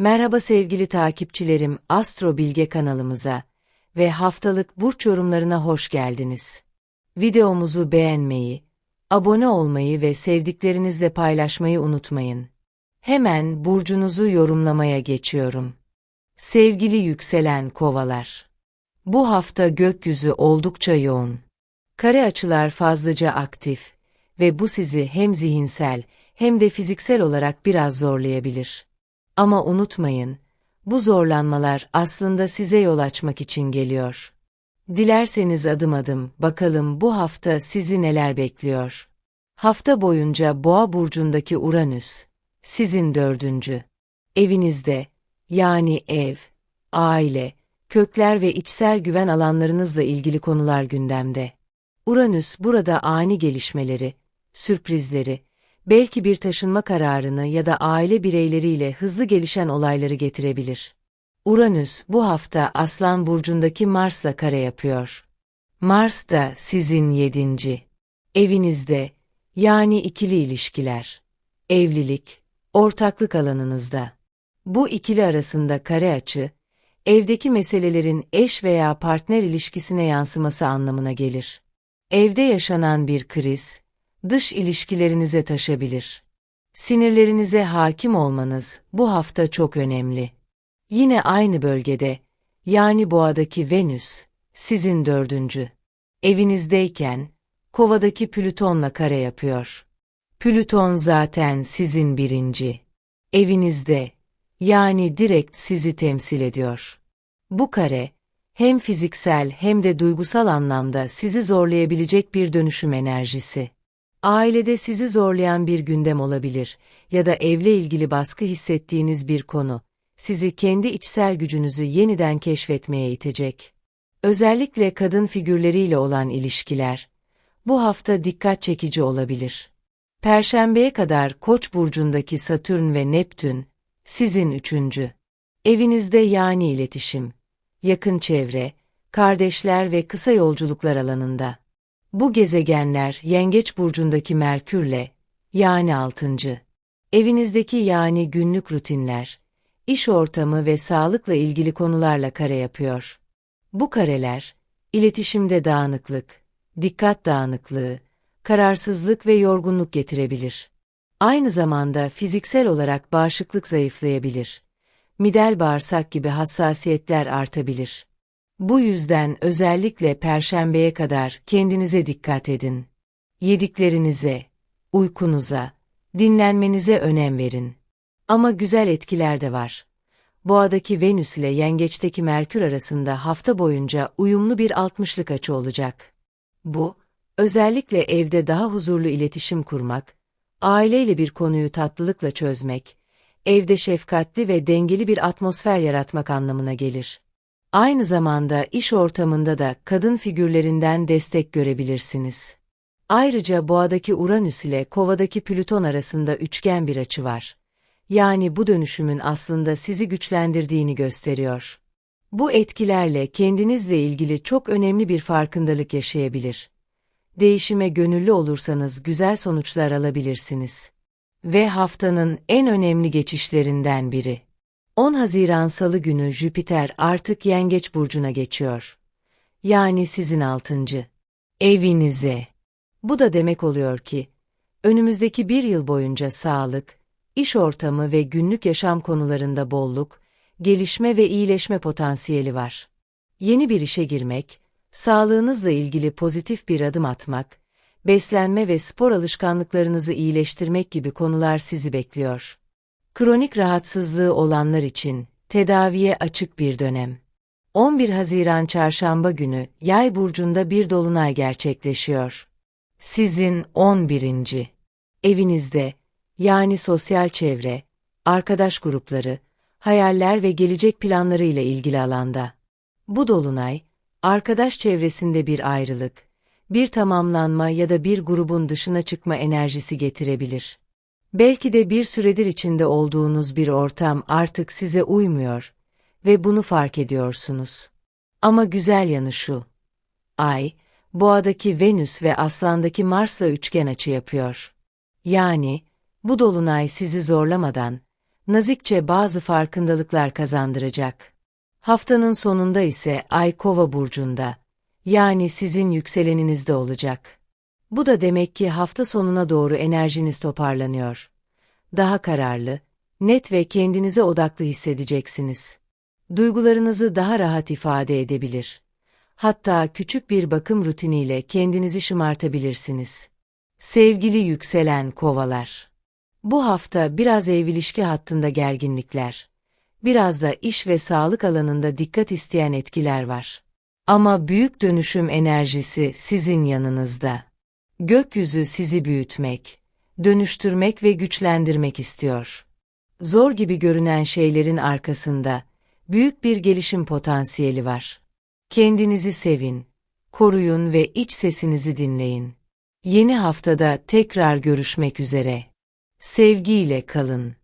Merhaba sevgili takipçilerim Astro Bilge kanalımıza ve haftalık burç yorumlarına hoş geldiniz. Videomuzu beğenmeyi, abone olmayı ve sevdiklerinizle paylaşmayı unutmayın. Hemen burcunuzu yorumlamaya geçiyorum. Sevgili yükselen kovalar. Bu hafta gökyüzü oldukça yoğun. Kare açılar fazlaca aktif ve bu sizi hem zihinsel hem de fiziksel olarak biraz zorlayabilir. Ama unutmayın, bu zorlanmalar aslında size yol açmak için geliyor. Dilerseniz adım adım bakalım bu hafta sizi neler bekliyor. Hafta boyunca Boğa burcundaki Uranüs, sizin dördüncü. Evinizde, yani ev, aile, kökler ve içsel güven alanlarınızla ilgili konular gündemde. Uranüs burada ani gelişmeleri, sürprizleri, belki bir taşınma kararını ya da aile bireyleriyle hızlı gelişen olayları getirebilir. Uranüs bu hafta Aslan burcundaki Mars'la kare yapıyor. Mars da sizin yedinci. Evinizde, yani ikili ilişkiler, evlilik, ortaklık alanınızda. Bu ikili arasında kare açı, evdeki meselelerin eş veya partner ilişkisine yansıması anlamına gelir. Evde yaşanan bir kriz, dış ilişkilerinize taşabilir. Sinirlerinize hakim olmanız bu hafta çok önemli. Yine aynı bölgede, yani boğadaki Venüs, sizin dördüncü. Evinizdeyken, kovadaki Plüton'la kare yapıyor. Plüton zaten sizin birinci. Evinizde, yani direkt sizi temsil ediyor. Bu kare, hem fiziksel hem de duygusal anlamda sizi zorlayabilecek bir dönüşüm enerjisi. Ailede sizi zorlayan bir gündem olabilir ya da evle ilgili baskı hissettiğiniz bir konu, sizi kendi içsel gücünüzü yeniden keşfetmeye itecek. Özellikle kadın figürleriyle olan ilişkiler, bu hafta dikkat çekici olabilir. Perşembeye kadar Koç burcundaki Satürn ve Neptün, sizin üçüncü. Evinizde yani iletişim, yakın çevre, kardeşler ve kısa yolculuklar alanında. Bu gezegenler Yengeç burcundaki Merkürle, yani altıncı. Evinizdeki yani günlük rutinler, iş ortamı ve sağlıkla ilgili konularla kare yapıyor. Bu kareler, iletişimde dağınıklık, dikkat dağınıklığı, kararsızlık ve yorgunluk getirebilir. Aynı zamanda fiziksel olarak bağışıklık zayıflayabilir. Midel bağırsak gibi hassasiyetler artabilir. Bu yüzden özellikle perşembeye kadar kendinize dikkat edin. Yediklerinize, uykunuza, dinlenmenize önem verin. Ama güzel etkiler de var. Boğadaki Venüs ile Yengeç'teki Merkür arasında hafta boyunca uyumlu bir altmışlık açı olacak. Bu, özellikle evde daha huzurlu iletişim kurmak, aileyle bir konuyu tatlılıkla çözmek, evde şefkatli ve dengeli bir atmosfer yaratmak anlamına gelir. Aynı zamanda iş ortamında da kadın figürlerinden destek görebilirsiniz. Ayrıca boğadaki Uranüs ile kovadaki Plüton arasında üçgen bir açı var. Yani bu dönüşümün aslında sizi güçlendirdiğini gösteriyor. Bu etkilerle kendinizle ilgili çok önemli bir farkındalık yaşayabilir. Değişime gönüllü olursanız güzel sonuçlar alabilirsiniz. Ve haftanın en önemli geçişlerinden biri. 10 Haziran Salı günü Jüpiter artık Yengeç burcuna geçiyor. Yani sizin altıncı. Evinize. Bu da demek oluyor ki, önümüzdeki bir yıl boyunca sağlık, iş ortamı ve günlük yaşam konularında bolluk, gelişme ve iyileşme potansiyeli var. Yeni bir işe girmek, sağlığınızla ilgili pozitif bir adım atmak, beslenme ve spor alışkanlıklarınızı iyileştirmek gibi konular sizi bekliyor. Kronik rahatsızlığı olanlar için tedaviye açık bir dönem. 11 Haziran Çarşamba günü Yay burcunda bir dolunay gerçekleşiyor. Sizin 11. evinizde yani sosyal çevre, arkadaş grupları, hayaller ve gelecek planları ile ilgili alanda. Bu dolunay, arkadaş çevresinde bir ayrılık, bir tamamlanma ya da bir grubun dışına çıkma enerjisi getirebilir. Belki de bir süredir içinde olduğunuz bir ortam artık size uymuyor ve bunu fark ediyorsunuz. Ama güzel yanı şu. Ay, boğadaki Venüs ve aslandaki Mars'la üçgen açı yapıyor. Yani, bu dolunay sizi zorlamadan, nazikçe bazı farkındalıklar kazandıracak. Haftanın sonunda ise Ay Kova burcunda, yani sizin yükseleninizde olacak. Bu da demek ki hafta sonuna doğru enerjiniz toparlanıyor. Daha kararlı, net ve kendinize odaklı hissedeceksiniz. Duygularınızı daha rahat ifade edebilir. Hatta küçük bir bakım rutiniyle kendinizi şımartabilirsiniz. Sevgili yükselen kovalar. Bu hafta biraz ev ilişki hattında gerginlikler, biraz da iş ve sağlık alanında dikkat isteyen etkiler var. Ama büyük dönüşüm enerjisi sizin yanınızda. Gökyüzü sizi büyütmek, dönüştürmek ve güçlendirmek istiyor. Zor gibi görünen şeylerin arkasında büyük bir gelişim potansiyeli var. Kendinizi sevin, koruyun ve iç sesinizi dinleyin. Yeni haftada tekrar görüşmek üzere. Sevgiyle kalın.